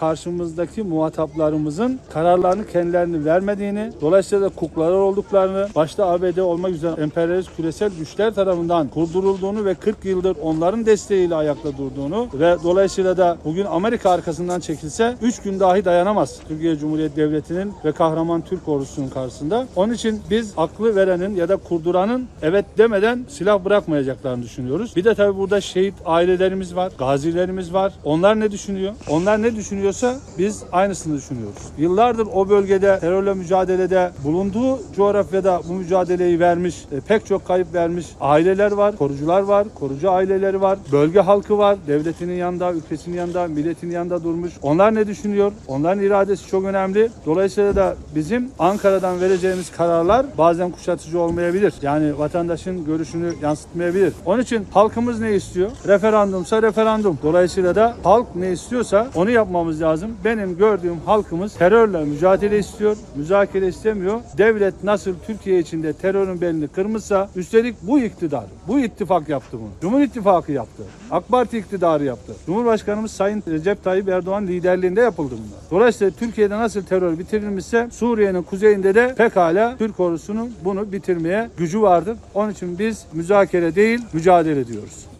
karşımızdaki muhataplarımızın kararlarını kendilerini vermediğini, dolayısıyla da kuklalar olduklarını, başta ABD olmak üzere emperyalist küresel güçler tarafından kurdurulduğunu ve 40 yıldır onların desteğiyle ayakta durduğunu ve dolayısıyla da bugün Amerika arkasından çekilse 3 gün dahi dayanamaz Türkiye Cumhuriyeti Devleti'nin ve kahraman Türk ordusunun karşısında. Onun için biz aklı verenin ya da kurduranın evet demeden silah bırakmayacaklarını düşünüyoruz. Bir de tabii burada şehit ailelerimiz var, gazilerimiz var. Onlar ne düşünüyor? Onlar ne düşünüyorsa biz aynısını düşünüyoruz. Yıllardır o bölgede terörle mücadelede bulunduğu coğrafyada bu mücadeleyi vermiş, e, pek çok kayıp vermiş aileler var, korucular var, korucu aileleri var, bölge halkı var, devletinin yanında, ülkesinin yanında, milletinin yanında durmuş. Onlar ne düşünüyor? Onların iradesi çok önemli. Dolayısıyla da bizim Ankara'dan vereceğimiz kararlar bazen kuşatıcı olmayabilir. Yani vatandaşın görüşünü yansıtmayabilir. Onun için halkımız ne istiyor? Referandumsa referandum. Dolayısıyla da halk ne istiyorsa onu yapmamız lazım. Benim gördüğüm halkımız terörle mücadele istiyor, müzakere istemiyor. Devlet nasıl Türkiye içinde terörün belini kırmışsa üstelik bu iktidar, bu ittifak yaptı bunu. Cumhur İttifakı yaptı. AK Parti iktidarı yaptı. Cumhurbaşkanımız Sayın Recep Tayyip Erdoğan liderliğinde yapıldı bunlar. Dolayısıyla Türkiye'de nasıl terör bitirilmişse Suriye'nin kuzeyinde de pekala Türk ordusunun bunu bitirmeye gücü vardır. Onun için biz müzakere değil mücadele ediyoruz.